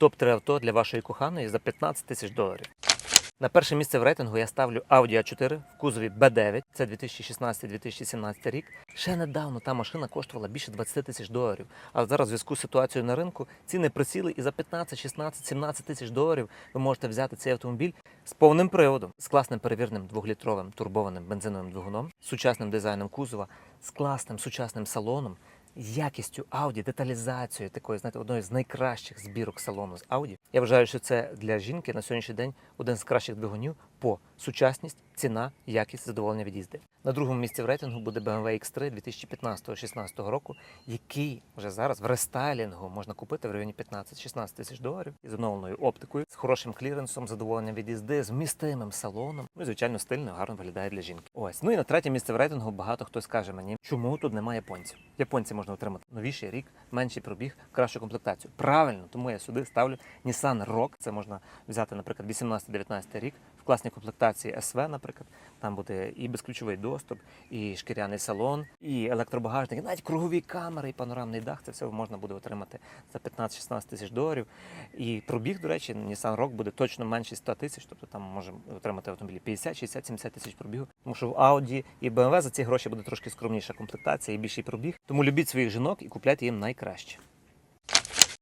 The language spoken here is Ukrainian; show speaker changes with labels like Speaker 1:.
Speaker 1: топ-3 авто для вашої коханої за 15 тисяч доларів. На перше місце в рейтингу я ставлю Audi A4 в кузові B9, це 2016-2017 рік. Ще недавно та машина коштувала більше 20 тисяч доларів. Але зараз в зв'язку з ситуацією на ринку ціни присіли і за 15, 16, 17 тисяч доларів ви можете взяти цей автомобіль з повним приводом, з класним перевірним двохлітровим турбованим бензиновим двигуном, сучасним дизайном кузова, з класним сучасним салоном. Якістю Audi, деталізацією такої, знаєте, одної з найкращих збірок салону з Audi. Я вважаю, що це для жінки на сьогоднішній день один з кращих двигунів по сучасність, ціна, якість, задоволення від їзди. На другому місці в рейтингу буде BMW X3 2015-16 року, який вже зараз в рестайлінгу можна купити в районі 15-16 тисяч доларів із оновленою оптикою, з хорошим кліренсом, задоволенням від їзди, з вмістимим салоном. Ну і звичайно стильно, гарно виглядає для жінки. Ось ну і на третє місце в рейтингу багато хто скаже мені, чому тут немає японців. Японці можна отримати новіший рік, менший пробіг, кращу комплектацію. Правильно, тому я сюди ставлю Nissan Rogue. Це можна взяти, наприклад, 18-19 рік в класній комплектації SV, наприклад. Там буде і безключовий доступ, і шкіряний салон, і електробагажник, і навіть кругові камери, і панорамний дах. Це все можна буде отримати за 15-16 тисяч доларів. І пробіг, до речі, Nissan Rogue буде точно менше 100 тисяч, тобто там можемо отримати автомобілі 50, 60, 70 тисяч пробігу. Тому що в Audi і BMW за ці гроші буде трошки скромніша комплектація і більший пробіг. Тому любіть своїх жінок і купляйте їм найкраще.